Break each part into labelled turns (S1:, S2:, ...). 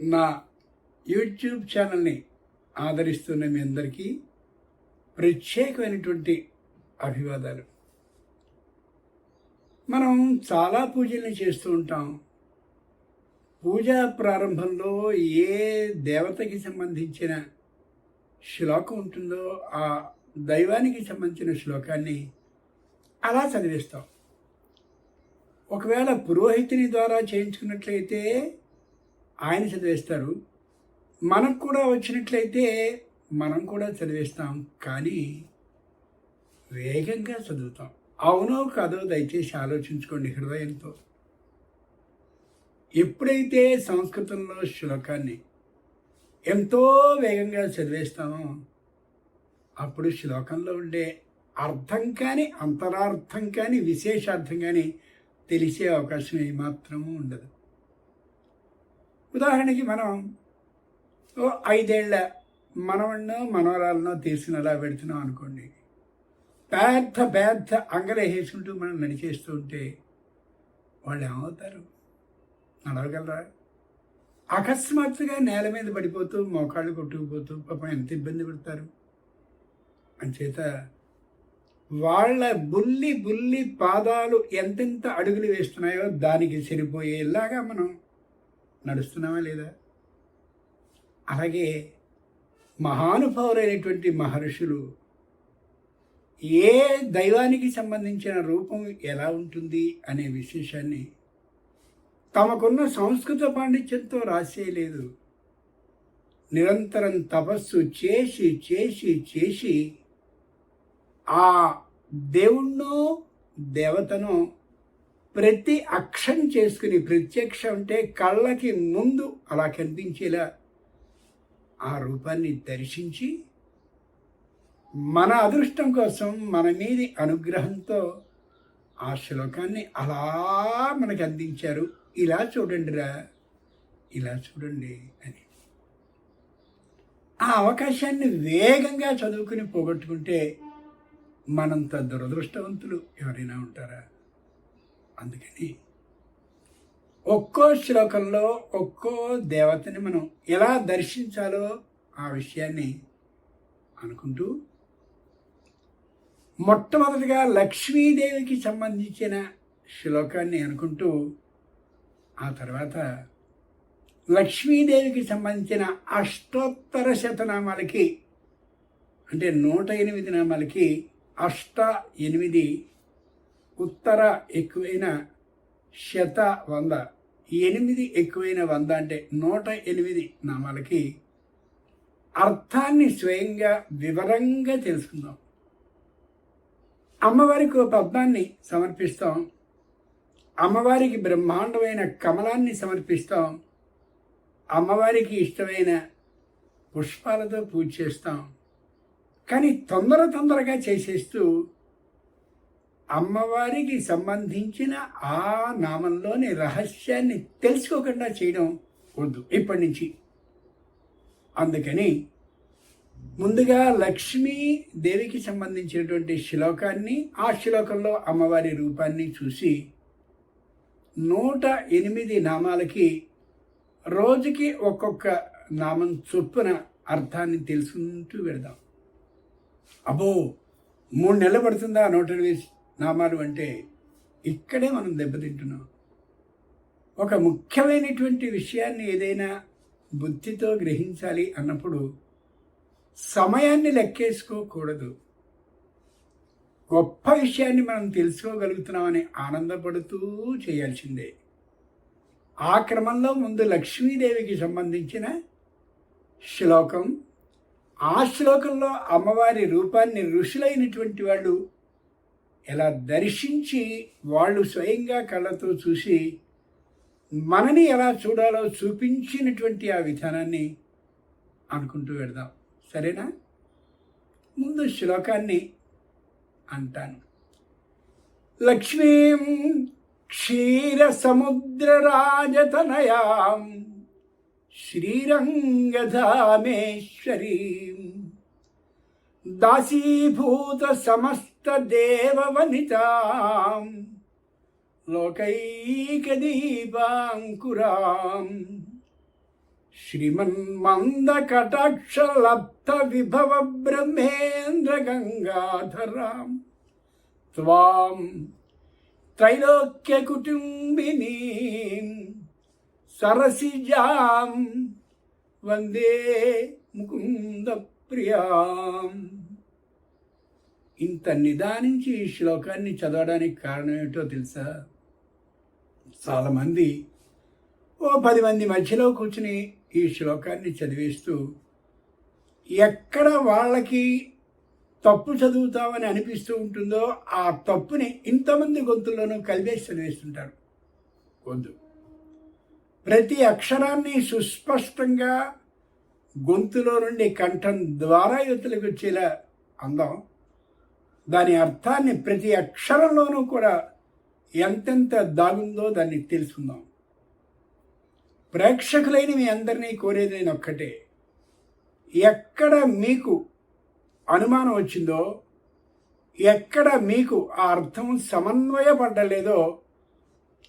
S1: నా యూట్యూబ్ ఛానల్ని ఆదరిస్తున్న మీ అందరికీ ప్రత్యేకమైనటువంటి అభివాదాలు. మనం చాలా పూజల్ని చేస్తూ ఉంటాం. పూజా ప్రారంభంలో ఏ దేవతకి సంబంధించిన శ్లోకం ఉంటుందో ఆ దైవానికి సంబంధించిన శ్లోకాన్ని అలా చదివిస్తాం. ఒకవేళ పురోహితుని ద్వారా చేయించుకున్నట్లయితే ఆయన చదివేస్తారు. మనకు కూడా వచ్చినట్లయితే మనం కూడా చదివేస్తాం. కానీ వేగంగా చదువుతాం. అవునో కాదో దయచేసి ఆలోచించుకోండి హృదయంతో. ఎప్పుడైతే సంస్కృతంలో శ్లోకాన్ని ఎంతో వేగంగా చదివేస్తామో అప్పుడు శ్లోకంలో ఉండే అర్థం కానీ అంతరార్థం కానీ విశేషార్థం కానీ తెలిసే అవకాశం ఏమాత్రమూ ఉండదు. ఉదాహరణకి మనం ఓ ఐదేళ్ళ మనవన్నో మనవరాలనో తీసుకుని అలా పెడుతున్నాం అనుకోండి. పెద్ద పెద్ద అంగరేసేసుకుంటూ మనం నడిచేస్తూ ఉంటే వాళ్ళు ఏమవుతారు? నడవగలరా? అకస్మాత్తుగా నేల మీద పడిపోతూ మోకాళ్ళు కొట్టుకుపోతూ పాపం ఎంత ఇబ్బంది పడతారు? అంచేత వాళ్ళ బుల్లి బుల్లి పాదాలు ఎంతెంత అడుగులు వేస్తున్నాయో దానికి సరిపోయేలాగా మనం నడుస్తున్నామా లేదా? అలాగే మహానుభావులైనటువంటి మహర్షులు ఏ దైవానికి సంబంధించిన రూపం ఎలా ఉంటుంది అనే విశేషాన్ని తమకున్న సంస్కృత పాండిత్యంతో రాసేయలేదు. నిరంతరం తపస్సు చేసి చేసి చేసి ఆ దేవుణ్ణో దేవతను ప్రతి అక్షం చేసుకుని ప్రత్యక్షం అంటే కళ్ళకి ముందు అలా కనిపించేలా ఆ రూపాన్ని దర్శించి మన అదృష్టం కోసం మన మీది అనుగ్రహంతో ఆ శ్లోకాన్ని అలా మనకు అందించారు. ఇలా చూడండిరా ఇలా చూడండి అని. ఆ అవకాశాన్ని వేగంగా చదువుకుని పోగొట్టుకుంటే మనంత దురదృష్టవంతులు ఎవరైనా ఉంటారా? అందుకని ఒక్కో శ్లోకంలో ఒక్కో దేవతని మనం ఎలా దర్శించాలో ఆ విషయాన్ని అనుకుంటూ మొట్టమొదటిగా లక్ష్మీదేవికి సంబంధించిన శ్లోకాన్ని అనుకుంటూ ఆ తర్వాత లక్ష్మీదేవికి సంబంధించిన అష్టోత్తర శతనామాలకి అంటే నూట ఎనిమిది నామాలకి అష్ట ఎనిమిది ఉత్తర ఎక్కువైన శత వంద ఎనిమిది ఎక్కువైన వంద అంటే నూట ఎనిమిది నామాలకి అర్థాన్ని స్వయంగా వివరంగా తెలుసుకుందాం. అమ్మవారికి ఒక పద్మాన్ని సమర్పిస్తాం. అమ్మవారికి బ్రహ్మాండమైన కమలాన్ని సమర్పిస్తాం. అమ్మవారికి ఇష్టమైన పుష్పాలతో పూజ చేస్తాం. కానీ తొందర తొందరగా చేసేస్తూ అమ్మవారికి సంబంధించిన ఆ నామంలోని రహస్యాన్ని తెలుసుకోకుండా చేయడం వద్దు ఇప్పటి నుంచి. అందుకని ముందుగా లక్ష్మీ దేవికి సంబంధించినటువంటి శ్లోకాన్ని ఆ శ్లోకంలో అమ్మవారి రూపాన్ని చూసి నూట ఎనిమిది నామాలకి రోజుకి ఒక్కొక్క నామం చొప్పున అర్థాన్ని తెలుసుకుంటూ వెళదాం. అబ్బో మూడు నెలలు పడుతుందా నూట ఎనిమిది నామాలు అంటే ఇక్కడే మనం దెబ్బతింటున్నాం. ఒక ముఖ్యమైనటువంటి విషయాన్ని ఏదైనా బుద్ధితో గ్రహించాలి అన్నప్పుడు సమయాన్ని లెక్కేసుకోకూడదు. గొప్ప విషయాన్ని మనం తెలుసుకోగలుగుతున్నామని ఆనందపడుతూ చేయాల్సిందే. ఆ క్రమంలో ముందు లక్ష్మీదేవికి సంబంధించిన శ్లోకం. ఆ శ్లోకంలో అమ్మవారి రూపాన్ని ఋషులైనటువంటి వాళ్ళు ఎలా దర్శించి వాళ్ళు స్వయంగా కళ్ళతో చూసి మనని ఎలా చూడాలో చూపించినటువంటి ఆ విధానాన్ని అనుకుంటూ వెడదాం సరేనా? ముందు శ్లోకాన్ని అంటాను. లక్ష్మీం క్షీర సముద్ర రాజతనయాం శ్రీరంగధామేశ్వరీం దాసీభూత సమస్త దేవవనితాం లోకైక దీపాంకురాం కటాక్ష విభవ బ్రహ్మేంద్ర గంగాధరాం త్వాం త్రైలోక్య కుటుంబిని సరసిజాం వందే ముకుంద ప్రియాం ఇంత నిదానించి ఈ శ్లోకాన్ని చదవడానికి కారణం ఏమిటో తెలుసా? చాలామంది ఓ పది మంది మధ్యలో కూర్చుని ఈ శ్లోకాన్ని చదివేస్తూ ఎక్కడ వాళ్ళకి తప్పు చదువుతామని అనిపిస్తూ ఉంటుందో ఆ తప్పుని ఇంతమంది గొంతుల్లోనూ కలిపేసి చదివేస్తుంటారు. వద్దు ప్రతి అక్షరాన్ని సుస్పష్టంగా గొంతులో నుండి కంఠం ద్వారా యువతలకు వచ్చేలా అందాం. దాని అర్థాన్ని ప్రతి అక్షరంలోనూ కూడా ఎంతెంత దాగుందో దాన్ని తెలుసుకుందాం. ప్రేక్షకులైన మీ అందరినీ కోరేది నేను ఒక్కటే. ఎక్కడ మీకు అనుమానం వచ్చిందో ఎక్కడ మీకు ఆ అర్థం సమన్వయపడ్డలేదో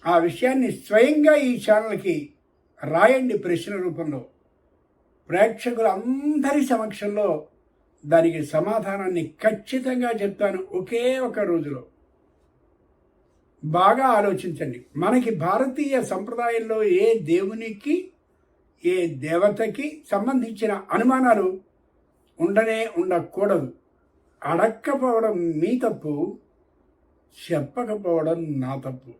S1: ఆ విషయాన్ని స్వయంగా ఈ ఛానల్కి రాయండి ప్రశ్న రూపంలో. ప్రేక్షకులందరి సమక్షంలో దానికి సమాధానాన్ని ఖచ్చితంగా చెప్తాను ఒకే ఒక రోజులో. బాగా ఆలోచించండి. మనకి భారతీయ సంప్రదాయంలో ఏ దేవునికి ఏ దేవతకి సంబంధించిన అనుమానాలు ఉండనే ఉండకూడదు. అడక్కపోవడం మీ తప్పు చెప్పకపోవడం నా తప్పు.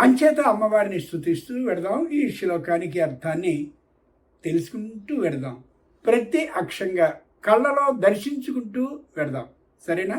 S1: అంచేత అమ్మవారిని స్థుతిస్తూ వెడదాం ఈ శ్లోకానికి అర్థాన్ని తెలుసుకుంటూ వెడదాం ప్రతి అక్షంగా కళ్ళలో దర్శించుకుంటూ వెడదాం సరేనా?